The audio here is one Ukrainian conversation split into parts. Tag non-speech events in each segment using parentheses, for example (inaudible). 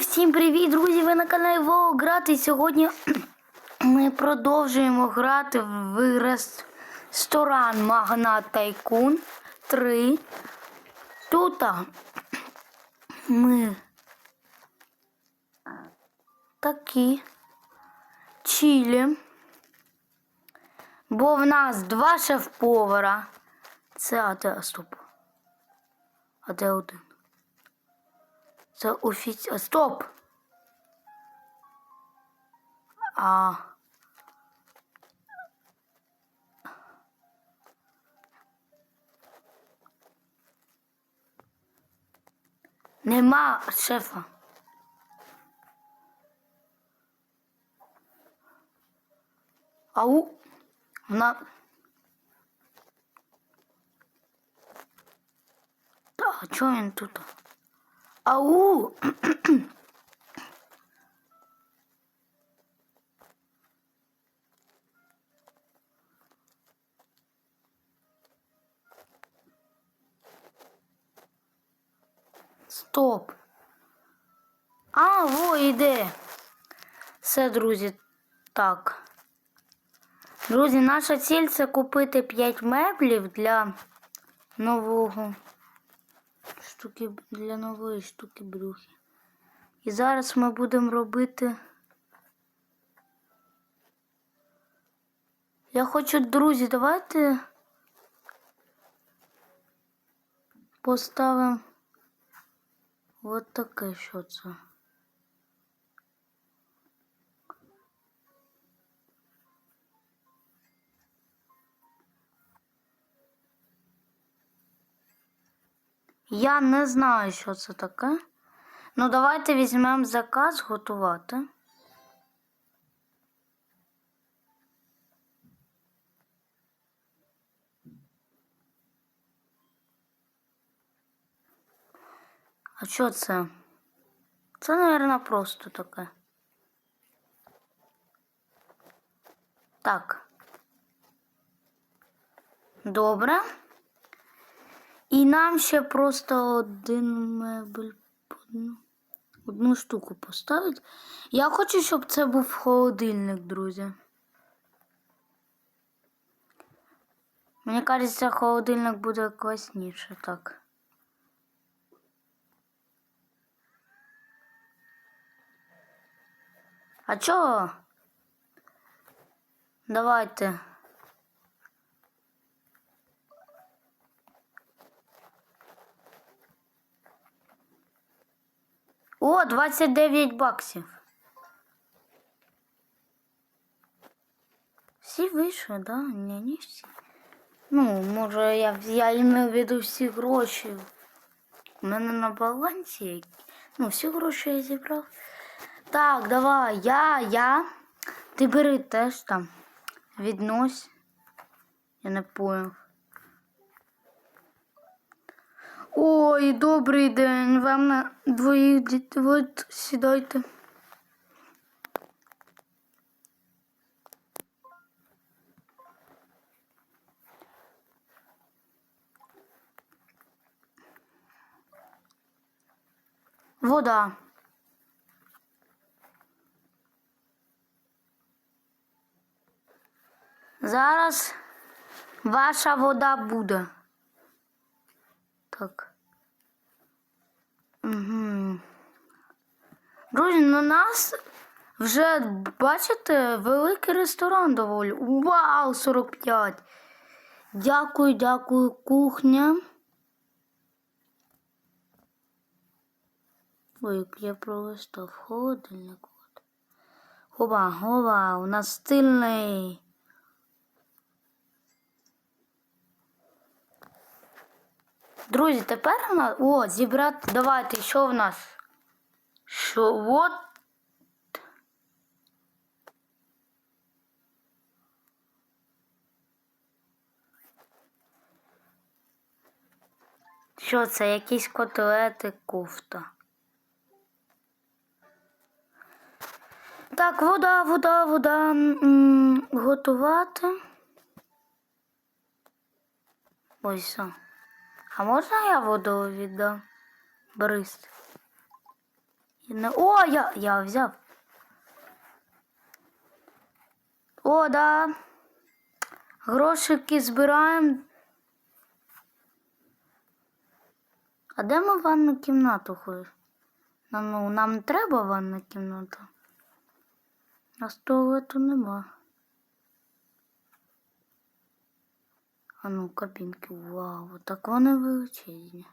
Всім привіт, друзі! Ви на каналі Волград. І сьогодні (clears throat) ми продовжуємо грати в ресторан Магнат Тайкун 3. Тут (clears throat) ми такі чилі. Бо в нас два шеф-повара. Це стоп. А де один? Це офіці... а, Стоп! А... Нема шефа. Ау. Вона... Та, а чого він тут? Ау! Стоп. А, во, іде. Все, друзі. Так. Друзі, наша ціль це купити 5 меблів для нового штуки для нової штуки брюхи. І зараз ми будемо робити. Я хочу, друзі, давайте поставимо от таке що це. Я не знаю, що це таке. Ну, давайте візьмемо заказ готувати. А що це? Це, мабуть, просто таке. Так. Добре. І нам ще просто один мебель одну, штуку поставить. Я хочу, щоб це був холодильник, друзі. Мені кажеться, холодильник буде класніше, так. А чого? Давайте. О, 29 баксів. Всі вийшли, да? Ні, не всі. Ну, може, я, я імею в виду всі гроші. У мене на балансі. Ну, всі гроші я зібрав. Так, давай, я, я. Ти бери теж там. Віднось. Я не понял. Ой, добрий день. Вам на двоїх дітей. Сідайте. Вода. Зараз ваша вода буде. Так. Угу. Друзі, на нас вже, бачите, великий ресторан доволі. Вау, 45. Дякую, дякую, кухня. Ой, я пролистав холодильник. От. Хова, хова, у нас стильний. Друзі, тепер у нас... О, зібрати. Давайте, що в нас? Що от. Що це? Якісь котлети, кофта. Так, вода, вода, вода. М, готувати. Ось. А можна я воду віддам? Борис. Не... О, я, я взяв. О, да. Грошики збираємо. А де ми ванну кімнату ходимо? Ну, нам треба ванна кімната. А з туалету нема. А ну, кабінки, вау, так вони величезні.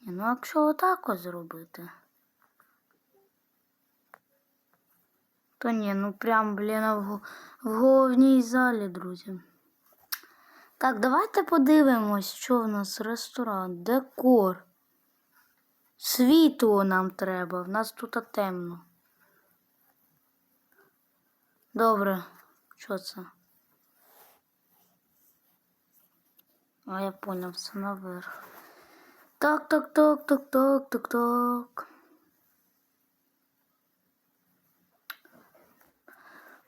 Ні, ну якщо отак ось зробити. То ні, ну прям, блін, в, в головній залі, друзі. Так, давайте подивимось, що в нас ресторан, декор. Світло нам треба, в нас тут темно. Добре, що це? А я поняв, все наверх. Так, так, так, так, так, так, так.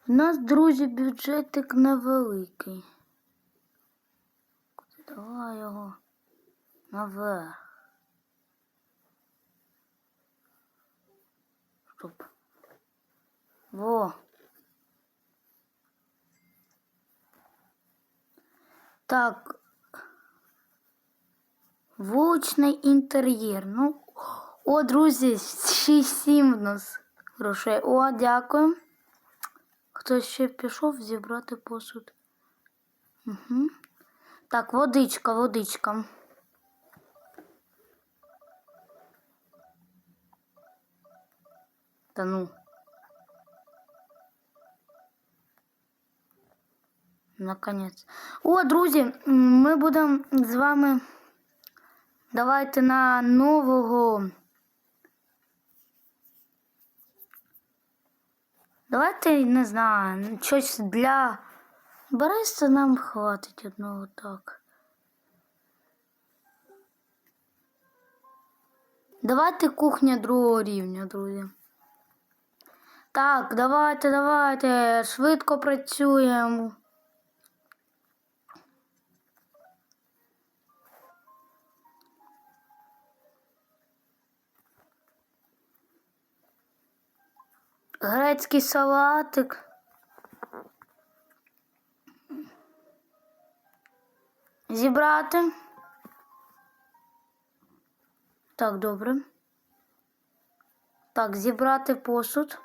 У нас, друзі, бюджетик невеликий. Давай його наверх. Стоп. Во. Так. Вуличний інтер'єр. Ну, о, друзі, 6-7 в нас грошей. О, дякую. Хтось ще пішов зібрати посуд. Угу. Так, водичка, водичка. Та ну. Наконець. О, друзі, ми будемо з вами. Давайте на нового. Давайте, не знаю, щось для бариста нам хватить одного так. Давайте кухня другого рівня, друзі. Так, давайте, давайте, швидко працюємо. Грецький салатик. Зібрати. Так, добре. Так, зібрати посуд.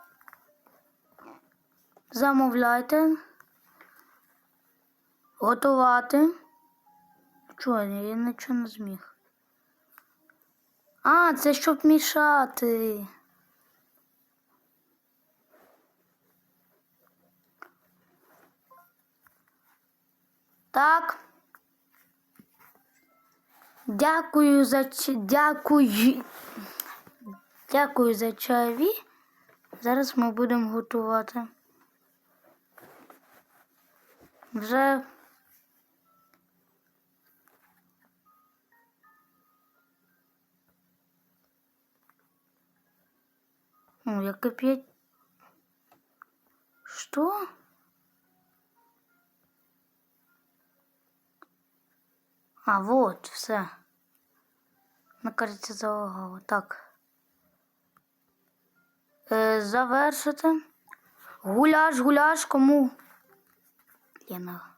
Замовляйте. Готувати. Чого, я нічого не зміг. А, це щоб мішати. Так. Дякую за ч- дякую. Дякую за чайові. Зараз ми будемо готувати. Вже О, я кип'ять. Що? А, вот, все. На карті залагало. Так. Е, завершити. Гуляш, гуляш, кому? Лена.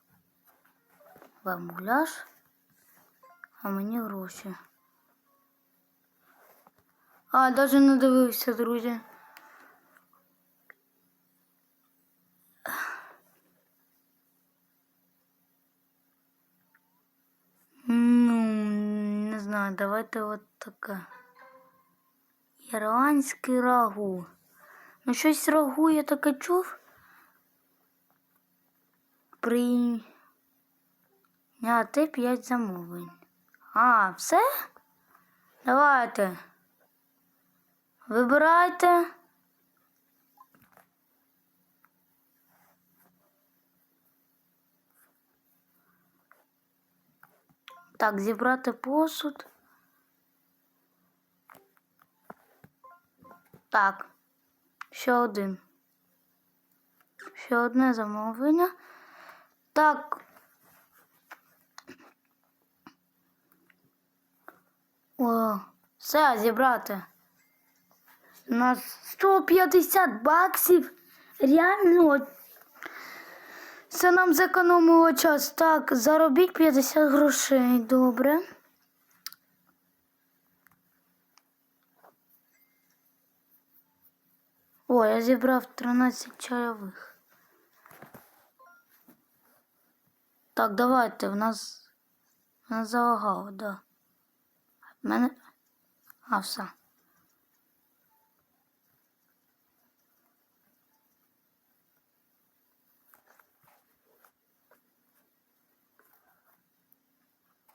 Вам гуляш, а мені гроші. А, навіть не дивився, друзі. Ну, не давайте от таке. Ірландський рагу. Ну, щось рагу я таке чув. Прийняти п'ять замовлень. А, все? Давайте. Вибирайте. Так, зібрати посуд. Так. Ще один. Ще одне замовлення. Так. О, все, зібрати. У нас 150 баксів. Реально. Це нам зекономило час. Так, заробіть 50 грошей. Добре. Я зібрав 13 чайових. Так, давайте, в нас. В нас залагало, да. В мене. А, все.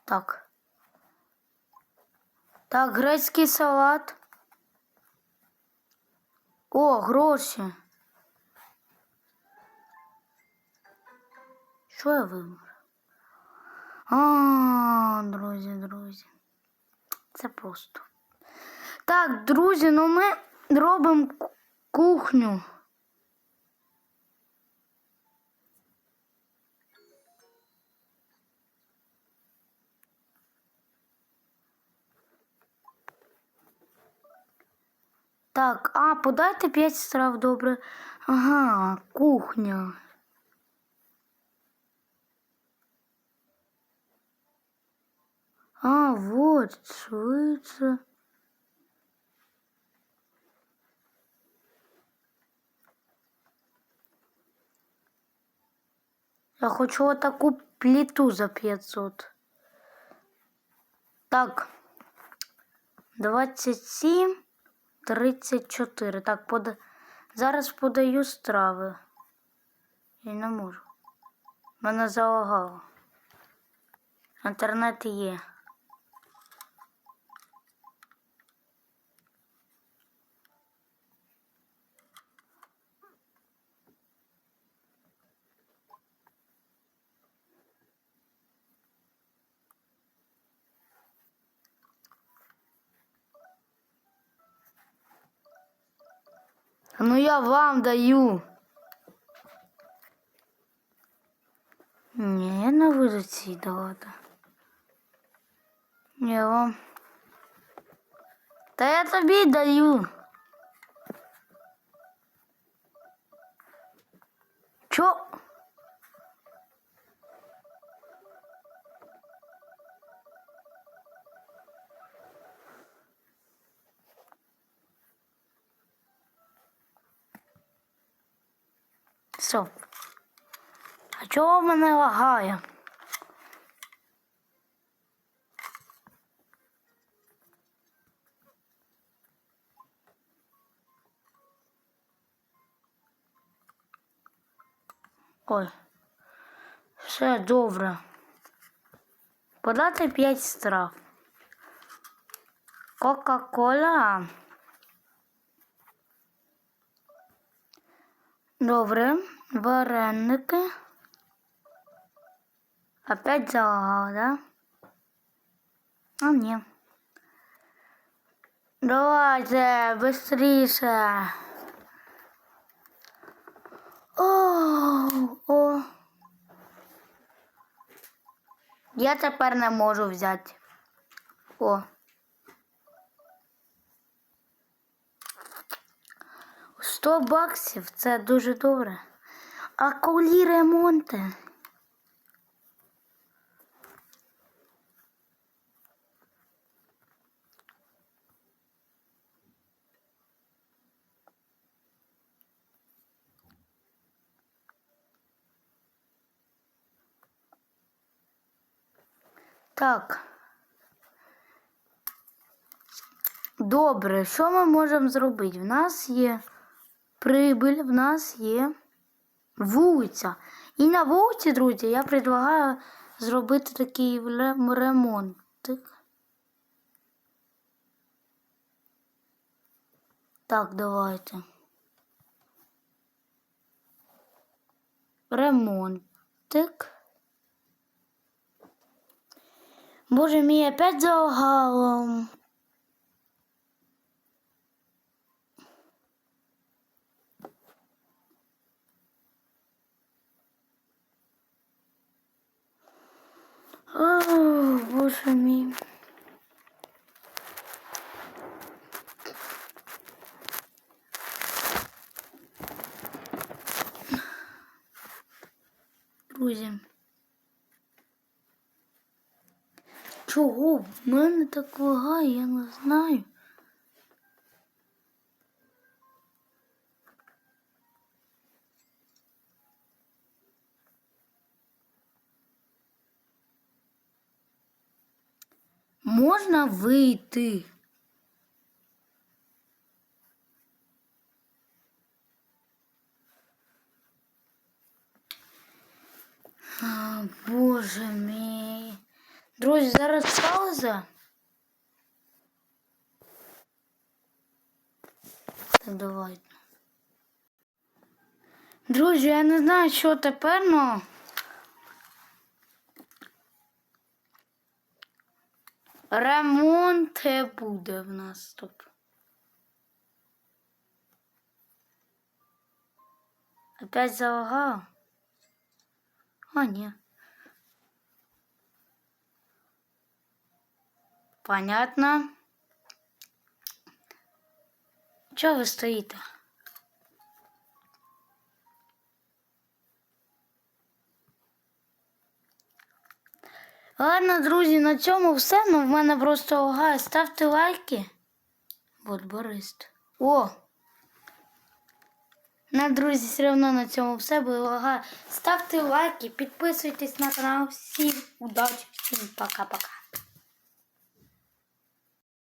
Так. Так, грецький салат. О, гроші. Що я вибрав? А, друзі, друзі. Це просто. Так, друзі, ну ми робимо кухню. Так, а, подайте 5 страв, добре. Ага, кухня. А, вот, швидше. Я хочу таку плиту за 500. Так. 27, 34. Так, пода... зараз подаю страви. Я не можу. Мене залагало. Інтернет є. Ну я вам даю. Ні, я не буду ці давати. Я вам. Та я тобі даю. Чо? Все. А чого мене лагає? Ой. Все добре. Подати 5 страв. Кока-кола. Добре. Вареники. Опять залагал, да? А, ні. Давайте, быстріше. О, о. Я тепер не можу взяти. О. Сто баксів це дуже добре. А коли ремонти? Так. Добре, що ми можемо зробити? В нас є прибиль, в нас є вулиця. І на вулиці, друзі, я предлагаю зробити такий ре- ремонтик. Так, давайте. Ремонтик. Боже мій, опять залагало. О, боже мій. друзі. Чого в мене так лагає, я не знаю. Можна вийти. А, боже мій. Друзі, зараз пауза. Так, давайте. Друзі, я не знаю, що тепер, но. Ремонт буде в нас тут. Опять залагало? А, ні. Понятно. Чого ви стоїте? Ладно, друзі, на цьому все. Ну, в мене просто лагає. Ставте лайки. От Борист. О! На друзі, все одно на цьому все було лагає. Ставте лайки, підписуйтесь на канал. Всім удачі, всім пока-пока.